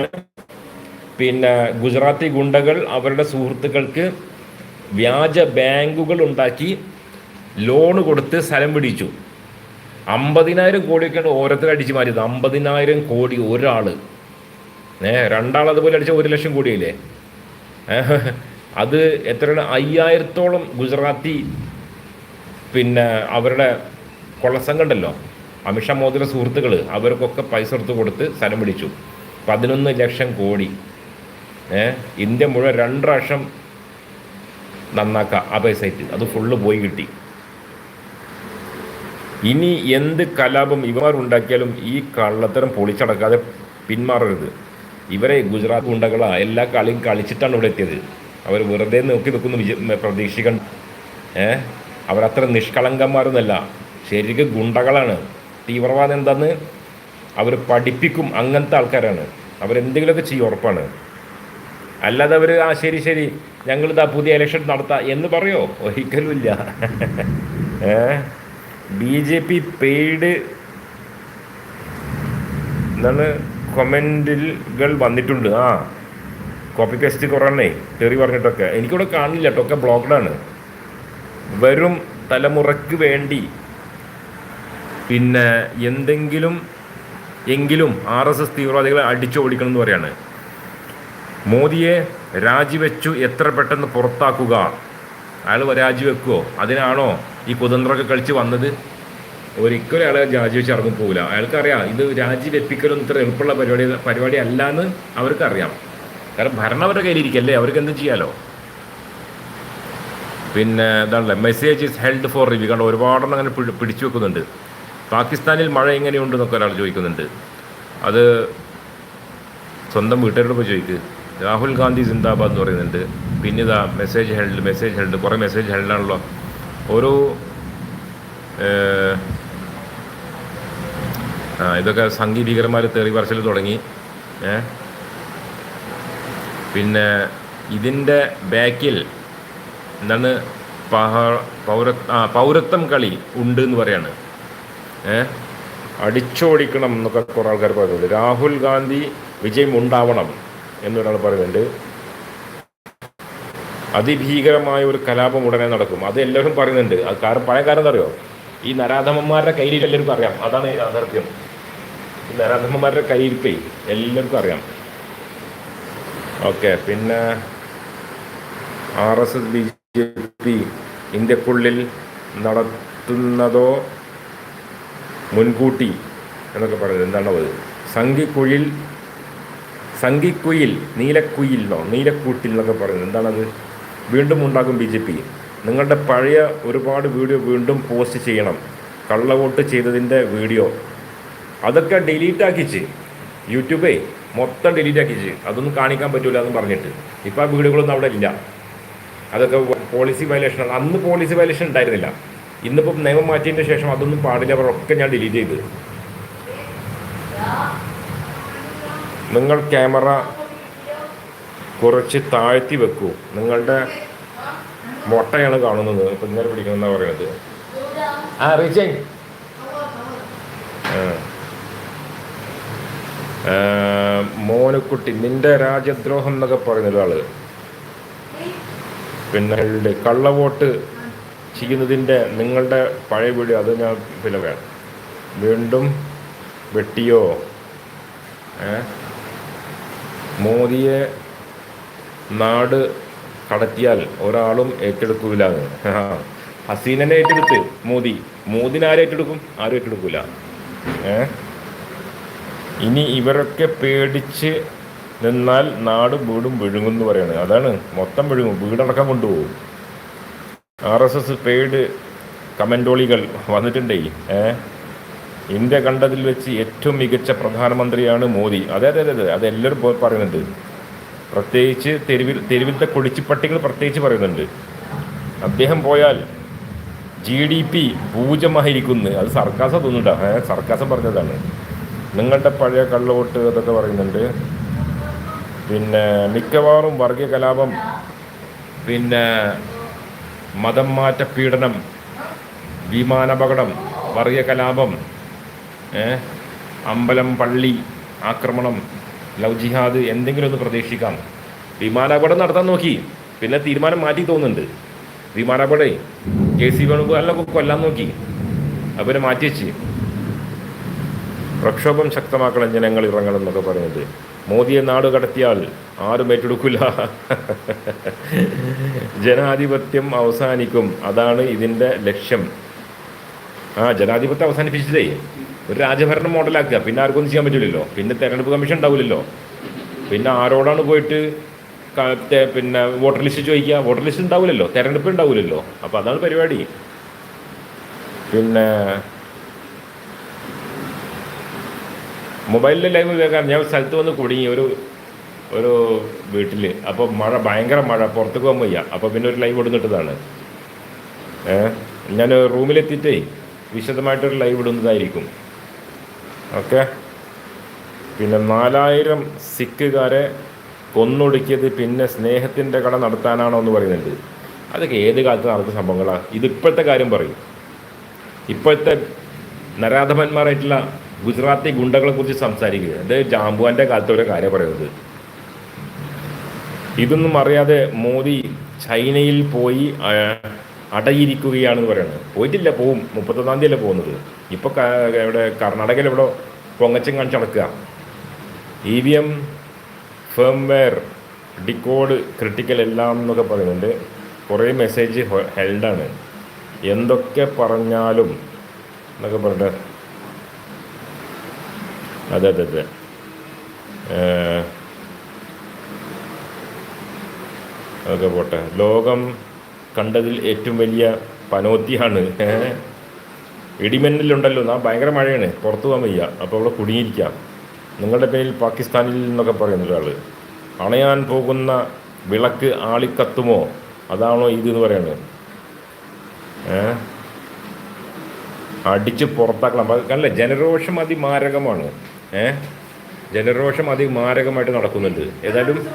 Speaker 1: പിന്നെ ഗുജറാത്തി ഗുണ്ടകൾ അവരുടെ സുഹൃത്തുക്കൾക്ക് വ്യാജ ബാങ്കുകൾ ഉണ്ടാക്കി ലോണ് കൊടുത്ത് സ്ഥലം പിടിച്ചു. അമ്പതിനായിരം കോടിയൊക്കെയാണ് ഓരോരുത്തർ അടിച്ചു മാറിയത് അമ്പതിനായിരം കോടി ഒരാൾ ഏ രണ്ടാൾ അതുപോലെ അടിച്ച ഒരു ലക്ഷം കോടിയില്ലേ? അത് എത്രയാണ്? അയ്യായിരത്തോളം ഗുജറാത്തി പിന്നെ അവരുടെ കൊള്ളസംഘം ഉണ്ടല്ലോ. അമിഷാ മോദിയുടെ സുഹൃത്തുക്കൾ അവർക്കൊക്കെ പൈസ എടുത്ത് കൊടുത്ത് സ്ഥലം പിടിച്ചു. പതിനൊന്ന് ലക്ഷം കോടി. ഇന്ത്യ മുഴുവൻ രണ്ട് പ്രാവശ്യം നന്നാക്കാം ആ ആയിട്ട് അത് ഫുള്ള് പോയി കിട്ടി. ഇനി എന്ത് കലാപം ഇവർ ഉണ്ടാക്കിയാലും ഈ കള്ളത്തരം പൊളിച്ചടക്കാതെ പിന്മാറരുത്. ഇവരെ ഗുജറാത്ത് ഗുണ്ടകളാ എല്ലാ കളിയും കളിച്ചിട്ടാണ് ഇവിടെ എത്തിയത്. അവർ വെറുതെ നോക്കി നിൽക്കുന്നു വിജ പ്രതീക്ഷിക്കണ്ട ഏ? അവരത്ര നിഷ്കളങ്കന്മാരൊന്നല്ല. ശരിക്കും ഗുണ്ടകളാണ്. തീവ്രവാദം എന്താന്ന് അവർ പഠിപ്പിക്കും അങ്ങനത്തെ ആൾക്കാരാണ്. അവരെന്തെങ്കിലുമൊക്കെ ചെയ്യും ഉറപ്പാണ്. അല്ലാതെ അവർ ആ ശരി ശരി ഞങ്ങളിതാ പുതിയ ഇലക്ഷൻ നടത്താം എന്ന് പറയോ? ഒരിക്കലുമില്ല. ബി ജെ പി പെയ്ഡ് എന്താണ് കൊമന്റുകൾ വന്നിട്ടുണ്ട്. ആ കോപ്പി പേസ്റ്റ് കുറേ തെറി പറഞ്ഞിട്ടൊക്കെ. എനിക്കിവിടെ കാണില്ല കേട്ടോ ഒക്കെ ബ്ലോക്ക്ഡാണ് വരും തലമുറയ്ക്ക് വേണ്ടി പിന്നെ എന്തെങ്കിലും എങ്കിലും ആർ എസ് എസ് തീവ്രവാദികളെ അടിച്ചോടിക്കണം എന്ന് പറയാണ്. മോദിയെ രാജിവെച്ചു എത്ര പെട്ടെന്ന് പുറത്താക്കുക? അയാൾ രാജിവെക്കുമോ അതിനാണോ ഈ കുതന്ത്രമൊക്കെ കളിച്ച് വന്നത്? ഒരിക്കലും അയാളെ രാജിവെച്ച് ഇറങ്ങി പോകില്ല അയാൾക്കറിയാം ഇത് രാജിവെപ്പിക്കലൊന്നും ഇത്ര എളുപ്പമുള്ള പരിപാടി പരിപാടി അല്ല എന്ന് അവർക്കറിയാം. കാരണം ഭരണം അവരുടെ കയ്യിലിരിക്കല്ലേ അവർക്ക് എന്തും ചെയ്യാലോ? പിന്നെ ഇതാണല്ലേ message is held for review കാരണം ഒരുപാടെണ്ണം അങ്ങനെ പിടി- പിടിച്ചു വെക്കുന്നുണ്ട്. പാകിസ്ഥാനിൽ മഴ എങ്ങനെയുണ്ടെന്നൊക്കെ ഒരാൾ ചോദിക്കുന്നുണ്ട്. അത് സ്വന്തം വീട്ടുകാരോട് പോയി ചോദിക്ക്. രാഹുൽ ഗാന്ധി സിന്ദാബാദ് എന്ന് പറയുന്നുണ്ട്. പിന്നെ ഇതാ മെസ്സേജ് ഹെൽഡ് മെസ്സേജ് ഹെൽഡ് കുറേ മെസ്സേജ് ഹെൽഡാണല്ലോ ഓരോ ഇതൊക്കെ സംഘി ഭീകരന്മാർ തെറി പറച്ചിൽ തുടങ്ങി. പിന്നെ ഇതിന്റെ ബാക്കിൽ എന്താണ്? പൗര പൗരത്വം കളി ഉണ്ട് എന്ന് പറയാണ്. ഏ അടിച്ചോടിക്കണം എന്നൊക്കെ കുറേ ആൾക്കാർ പറയുന്നുണ്ട്. രാഹുൽ ഗാന്ധി വിജയം ഉണ്ടാവണം. എന്നൊരാൾ പറയുന്നുണ്ട്. അതിഭീകരമായ ഒരു കലാപം ഉടനെ നടക്കും. അത് എല്ലാവരും പറയുന്നുണ്ട്. അത് കാരണം പഴയ കാരണം അറിയോ ഈ നരാധമന്മാരുടെ കയ്യിൽ എല്ലാവർക്കും അറിയാം. അതാണ് യാഥാർത്ഥ്യം. ഈ നരാധമന്മാരുടെ കയ്യിരിപ്പേ എല്ലാവർക്കും അറിയാം. ഓക്കെ പിന്നെ R S S B J P ഇന്ത്യക്കുള്ളിൽ നടത്തുന്നതോ മുൻകൂട്ടി എന്നൊക്കെ പറയുന്നത്. എന്താണോ അത് സംഘിക്കുഴിൽ സംഘിക്കുയിൽ നീലക്കുയിൽ എന്നോ നീലക്കൂട്ടിൽ എന്നൊക്കെ പറയുന്നത്. എന്താണത്? വീണ്ടും ഉണ്ടാകും ബി ജെ പി നിങ്ങളുടെ പഴയ ഒരുപാട് വീഡിയോ വീണ്ടും പോസ്റ്റ് ചെയ്യണം. കള്ളവോട്ട് ചെയ്തതിന്റെ വീഡിയോ. അതൊക്കെ ഡിലീറ്റ് ആക്കിച്ച്. യൂട്യൂബേ മൊത്തം ഡിലീറ്റ് ആക്കിച്ച്. അതൊന്നും കാണിക്കാൻ പറ്റില്ല എന്ന് പറഞ്ഞിട്ട്. ഇപ്പം ആ വീഡിയോകളൊന്നും അവിടെ ഇല്ല. അതൊക്കെ പോളിസി വയലേഷൻ അന്ന് പോളിസി വയലേഷൻ ഉണ്ടായിരുന്നില്ല. ഇന്നിപ്പം നിയമം മാറ്റിയതിന്റെ ശേഷം അതൊന്നും പാടില്ല. അവരൊക്കെ ഞാൻ ഡിലീറ്റ് ചെയ്ത്. നിങ്ങൾ ക്യാമറ കുറച്ച് താഴ്ത്തി വെക്കൂ. നിങ്ങളുടെ മുട്ടയാണ് കാണുന്നത്. ഇപ്പം ഇങ്ങനെ പിടിക്കണമെന്നാ പറയുന്നത് ആ റീച്ചേ മോനുക്കുട്ടി നിന്റെ രാജ്യദ്രോഹം എന്നൊക്കെ പറയുന്ന ഒരാൾ. പിന്നെ കള്ളവോട്ട് ചെയ്യുന്നതിന്റെ നിങ്ങളുടെ പഴയ വീഡിയോ അത് ഞാൻ പിന്നെ വേണം. വീണ്ടും വെട്ടിയോ? ഏ? മോദിയെ നാട് കടത്തിയാൽ ഒരാളും ഏറ്റെടുക്കൂല. ഹസീനനെ ഏറ്റെടുത്ത് മോദി. മോദിനെ ആരും ഏറ്റെടുക്കും? ആരും ഏറ്റെടുക്കൂല. ഏ? ഇനി ഇവരൊക്കെ പേടിച്ച് നിന്നാൽ നാട് വീടും വിഴുങ്ങും എന്ന് പറയാണ്. അതാണ് മൊത്തം വിഴുങ്ങും. വീടടക്കം കൊണ്ടുപോകും. ആർ എസ് എസ് പെയ്ഡ് കമന്റോളികൾ വന്നിട്ടുണ്ടേ ഏ? ഇന്ത്യ കണ്ടതിൽ വെച്ച് ഏറ്റവും മികച്ച പ്രധാനമന്ത്രിയാണ് മോദി. അതെ അതെ അതെ അതെ അത് പറയുന്നുണ്ട്. പ്രത്യേകിച്ച് തെരുവിൽ തെരുവിലത്തെ കുടിച്ചിപ്പട്ടികൾ പ്രത്യേകിച്ച് പറയുന്നുണ്ട്. അദ്ദേഹം പോയാൽ ജി ഡി പി പൂജ്യമായിരിക്കുന്നു. അത് സർക്കാസം തോന്നുന്നുണ്ടോ? ഏ സർക്കാസം പറഞ്ഞതാണ്. നിങ്ങളുടെ പഴയ കള്ളവോട്ട് അതൊക്കെ പറയുന്നുണ്ട്. പിന്നെ മിക്കവാറും വർഗീയ കലാപം പിന്നെ മതം മാറ്റ പീഡനം വിമാനപകടം വർഗീയ കലാപം? അമ്പലം പള്ളി ആക്രമണം ലവ് ജിഹാദ് എന്തെങ്കിലും ഒന്ന് പ്രതീക്ഷിക്കാം. വിമാനാപകടം നടത്താൻ നോക്കി. പിന്നെ തീരുമാനം മാറ്റി തോന്നുന്നുണ്ട്. വിമാനാപകടം കെ സി വേണുഗോപാലിനൊക്കെ കൊല്ലാൻ നോക്കി. അവരെ പിന്നെ മാറ്റി വെച്ച്. പ്രക്ഷോഭം ശക്തമാക്കണം ജനങ്ങൾ ഇറങ്ങണം എന്നൊക്കെ പറയുന്നത്. മോദിയെ നാട് കടത്തിയാൽ ആരും ഏറ്റെടുക്കില്ല ജനാധിപത്യം അവസാനിക്കും. അതാണ് ഇതിന്റെ ലക്ഷ്യം. ആ ജനാധിപത്യം അവസാനിപ്പിച്ചതേ ഒരു രാജഭരണം മോഡലാക്കുക. പിന്നെ ആർക്കൊന്നും ചെയ്യാൻ പറ്റില്ലല്ലോ. പിന്നെ തെരഞ്ഞെടുപ്പ് കമ്മീഷൻ ഉണ്ടാവില്ലല്ലോ. പിന്നെ ആരോടാണ് പോയിട്ട് പിന്നെ വോട്ടർ ലിസ്റ്റ് ചോദിക്കുക? വോട്ടർ ലിസ്റ്റ് ഉണ്ടാവില്ലല്ലോ. തെരഞ്ഞെടുപ്പ് ഉണ്ടാവില്ലല്ലോ. അപ്പോൾ അതാണ് പരിപാടി. പിന്നെ മൊബൈലിൽ ലൈവ് കേൾക്കാൻ ഞാൻ സ്ഥലത്ത് വന്ന് കുടുങ്ങി. ഒരു ഒരു വീട്ടിൽ അപ്പോൾ മഴ ഭയങ്കര മഴ. പുറത്തേക്ക് പോകാൻ വയ്യ. അപ്പോൾ പിന്നെ ഒരു ലൈവ് ഇടുന്നിട്ടതാണ്. ഞാൻ റൂമിലെത്തിയിട്ടേ വിശദമായിട്ടൊരു ലൈവ് ഇടുന്നതായിരിക്കും. ഓക്കെ? പിന്നെ നാലായിരം സിഖുകാരെ കൊന്നൊടുക്കിയത് പിന്നെ സ്നേഹത്തിന്റെ കട നടത്താനാണോ എന്ന് പറയുന്നുണ്ട്. അതൊക്കെ ഏത് കാലത്ത് നടക്കുന്ന സംഭവങ്ങളാണ് ഇത് ഇപ്പോഴത്തെ കാര്യം പറയും. ഇപ്പോഴത്തെ നരാധമന്മാരായിട്ടുള്ള ഗുജറാത്തി ഗുണ്ടകളെ കുറിച്ച് സംസാരിക്കുക. അത് ജാമ്പുവാന്റെ കാലത്ത് ഒരു കാര്യം പറയുന്നത്. ഇതൊന്നും അറിയാതെ മോദി ചൈനയിൽ പോയി അടയിരിക്കുകയാണെന്ന് പറയുന്നത് പോയിട്ടില്ല പോവും. മുപ്പത്തൊന്നാം തീയതി അല്ലേ പോകുന്നത് ഇപ്പോൾ ഇവിടെ കർണാടകയിൽ ഇവിടെ പൊങ്ങച്ചം കാണിച്ച് നടക്കുക. E V M firmware decode critical എല്ലാം എന്നൊക്കെ പറയുന്നുണ്ട്. കുറേ മെസ്സേജ് ഹെൽഡാണ്. എന്തൊക്കെ പറഞ്ഞാലും എന്നൊക്കെ പറഞ്ഞിട്ട് അതെ അതെ അതെ. അതൊക്കെ പോട്ടെ. ലോകം കണ്ടതിൽ ഏറ്റവും വലിയ പനോത്തിയാണ്. ഇടിമിന്നലുണ്ടല്ലോ. എന്നാ ഭയങ്കര മഴയാണ്. പുറത്തു പോകാൻ വയ്യ. അപ്പോൾ അവിടെ കുടുങ്ങിയിരിക്കാം. നിങ്ങളുടെ പേരിൽ പാകിസ്ഥാനിൽ നിന്നൊക്കെ പറയുന്ന ഒരാൾ അണയാൻ പോകുന്ന വിളക്ക് ആളിക്കത്തുമോ? അതാണോ ഇത് എന്ന് പറയുന്നത് അടിച്ച് പുറത്താക്കണം. അല്ല ജനരോഷം അതിമാരകമാണ്. ഏ? ജനരോഷം അതിമാരകമായിട്ട് നടക്കുന്നുണ്ട്. ഏതായാലും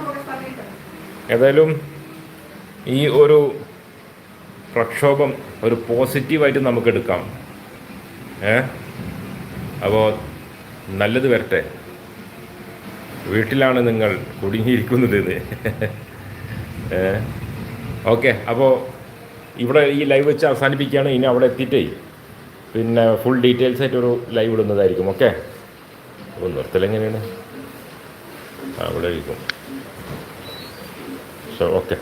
Speaker 1: ഏതായാലും ഈ ഒരു പ്രക്ഷോഭം ഒരു പോസിറ്റീവായിട്ട് നമുക്ക് എടുക്കാം ഏ? അപ്പോൾ നല്ലത് വരട്ടെ. വീട്ടിലാണ് നിങ്ങൾ കുടുങ്ങിയിരിക്കുന്നത് ഏ? ഓക്കെ അപ്പോൾ ഇവിടെ ഈ ലൈവ് വെച്ച് അവസാനിപ്പിക്കുകയാണ്. ഇനി അവിടെ എത്തിയിട്ടേ. പിന്നെ ഫുൾ ഡീറ്റെയിൽസ് ആയിട്ട് ഒരു ലൈവ് ഇടുന്നതായിരിക്കും. ഓക്കെ? അപ്പോൾ നിർത്തൽ എങ്ങനെയാണ്? അവിടെ ഇരിക്കും. So okay.